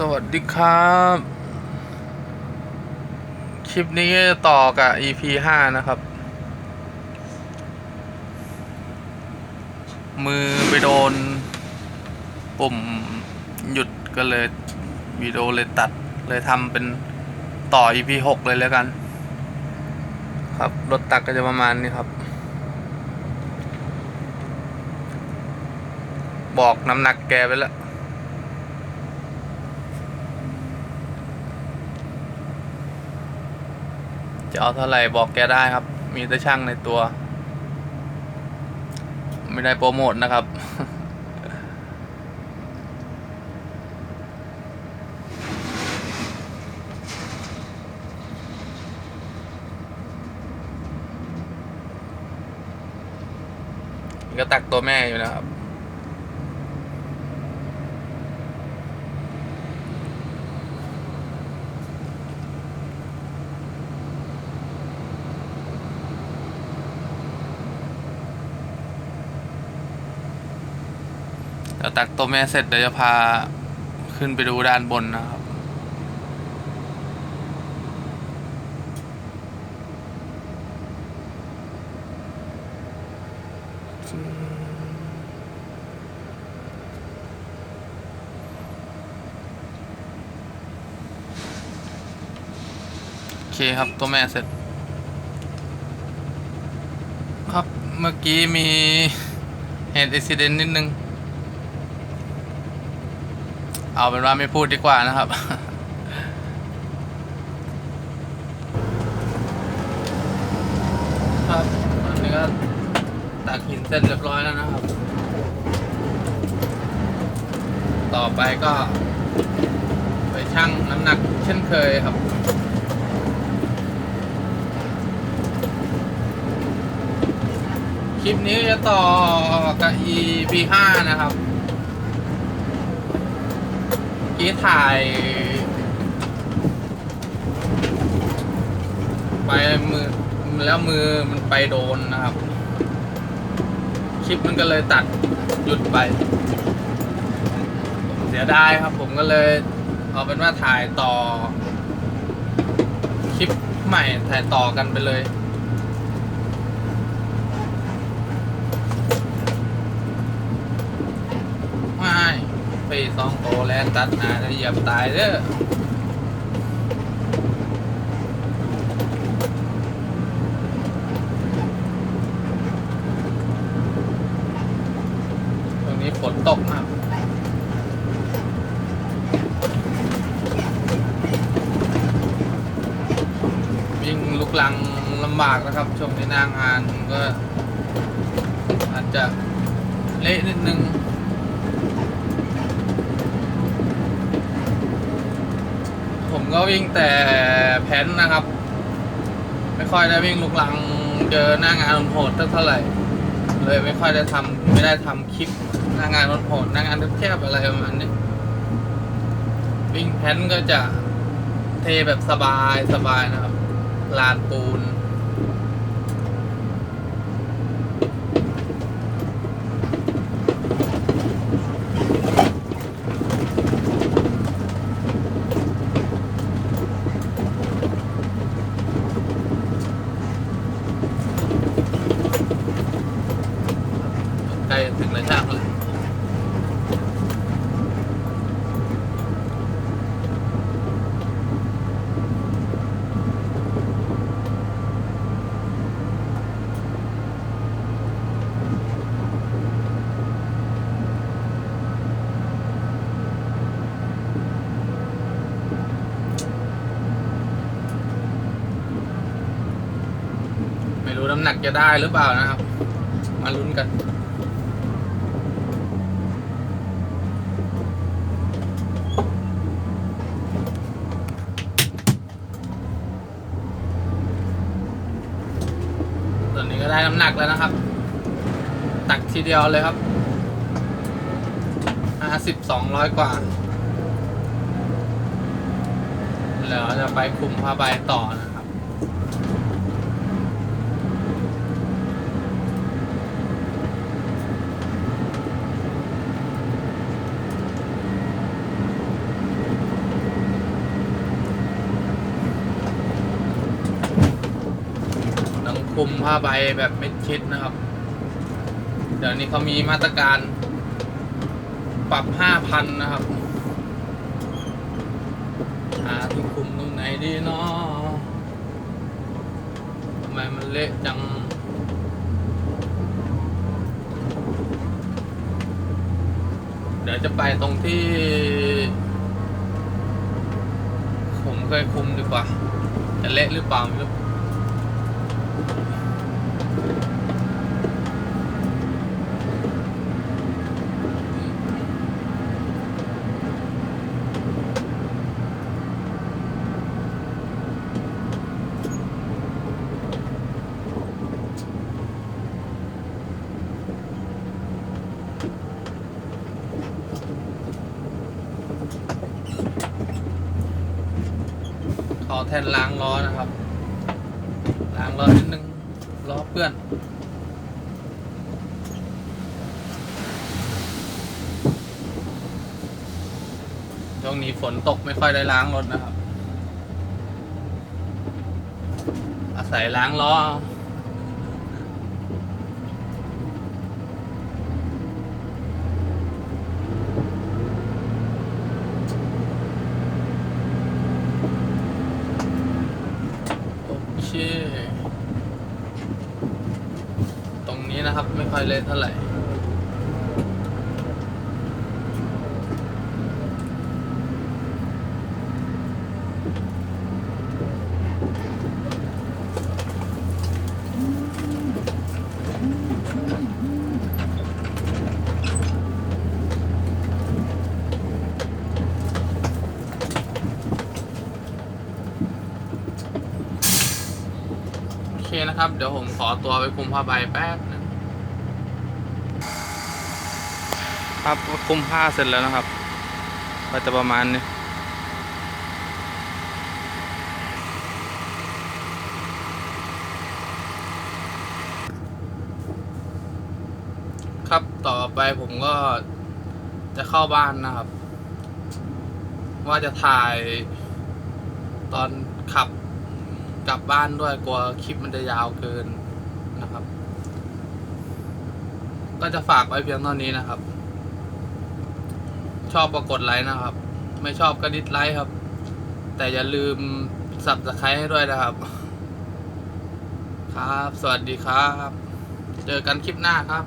สวัสดีครับ คลิปนี้จะต่อกับ EP ห้านะครับ มือไปโดน ปุ่มหยุดก็เลยวิดีโอเลยตัดเลยทำเป็นต่อ EP หกเลยแล้วกัน ครับ รถตักก็จะประมาณนี้ครับ บอกน้ำหนักแกไปแล้ว จะเอาเท่าไหร่บอกแกได้ครับ มีแต่ช่างในตัว ไม่ได้โปรโมทนะครับ ก็ตักตัวแม่อยู่นะครับ ดี๋ยวตักตัวแม่เสร็จเดี๋ยวจะพาขึ้นไปดูด้านบนนะครับ โอเคครับตัวแม่เสร็จ ครับเมื่อกี้มีเหตุอุบิเหตุนิดนึง เอาเป็นว่าไม่พูดดีกว่านะครับ ครับตอนนี้ก็ตักหินเสร็จเรียบร้อยแล้วนะครับ ต่อไปก็ ไปชั่งน้ำหนักเช่นเคยครับคลิปนี้จะต่อกับ EP 5นะครับ กี้ถ่าย ไปมือแล้วมือมันไปโดนนะครับ คลิปมันก็เลยตัดหยุดไป เสียดายครับผมก็เลย เอาเป็นว่าถ่ายต่อ คลิปใหม่ถ่ายต่อกันไปเลย ไม่ไปสองโตแลนตัดหนาเหยียบตายเด้อตรงนี้ฝนตกครับวิ่งลุกลังลำบากนะครับ ช่วงนี้นางานก็อาจจะเละนิดนึง ผม ก็วิ่งแต่แพนนะครับ ไม่ค่อยได้วิ่งลุกลังเจอหน้างานโหดเท่าไหร่ เลยไม่ค่อยได้ทำไม่ได้ทำคลิปหน้างานโหดหน้างานแคบๆอะไรประมาณนี้วิ่งแพนก็จะเทแบบสบายสบายนะครับลานปูน ใกล้ถึงแล้วช่างแล้วไม่รู้น้ำ หนักจะได้หรือเปล่านะครับ มาลุ้นกัน ตอนนี้ก็ได้น้ำหนักแล้วนะครับ ตักทีเดียวเลยครับห้าสิบสองร้อยกว่าแล้วจะไปคุมผ้าใบต่อนะ คุมผ้าใบแบบไม่ชิดนะครับ เดี๋ยวนี้เขามีมาตรการ ปรับห้าพันนะครับหาที่คุมตรงไหนดีเนาะทำไมมันเละจังเดี๋ยวจะไปตรงที่ ผมเคยคุมดีกว่า จะเละหรือเปล่าไม่รู้ แทนล้างล้อนะครับ ล้างล้อนิดนึงล้อเปื้อนช่วงนี้ฝนตกไม่ค่อยได้ล้างรถนะครับ อาศัยล้างล้อเอาโอเค ตรงนี้นะครับไม่ค่ อยเละเท่าไหร่โอเคนะครับ เดี๋ยวผมขอตัวไปคุมผ้าใบแป๊บนึง ครับคุมผ้าเสร็จแล้วนะครับก็จะประมาณนี้ครับต่อไปผมก็จะเข้าบ้านนะครับ ว่าจะถ่ายตอนขับกลับบ้านด้วยกลัวคลิปมันจะยาวเกินนะครับ ก็จะฝากไว้เพียงเท่านี้นะครับ ชอบก็กดไลค์นะครับ ไม่ชอบก็ดิสไลค์ครับ แต่อย่าลืมสับสไครต์ให้ด้วยนะครับ ครับ สวัสดีครับ เจอกันคลิปหน้าครับ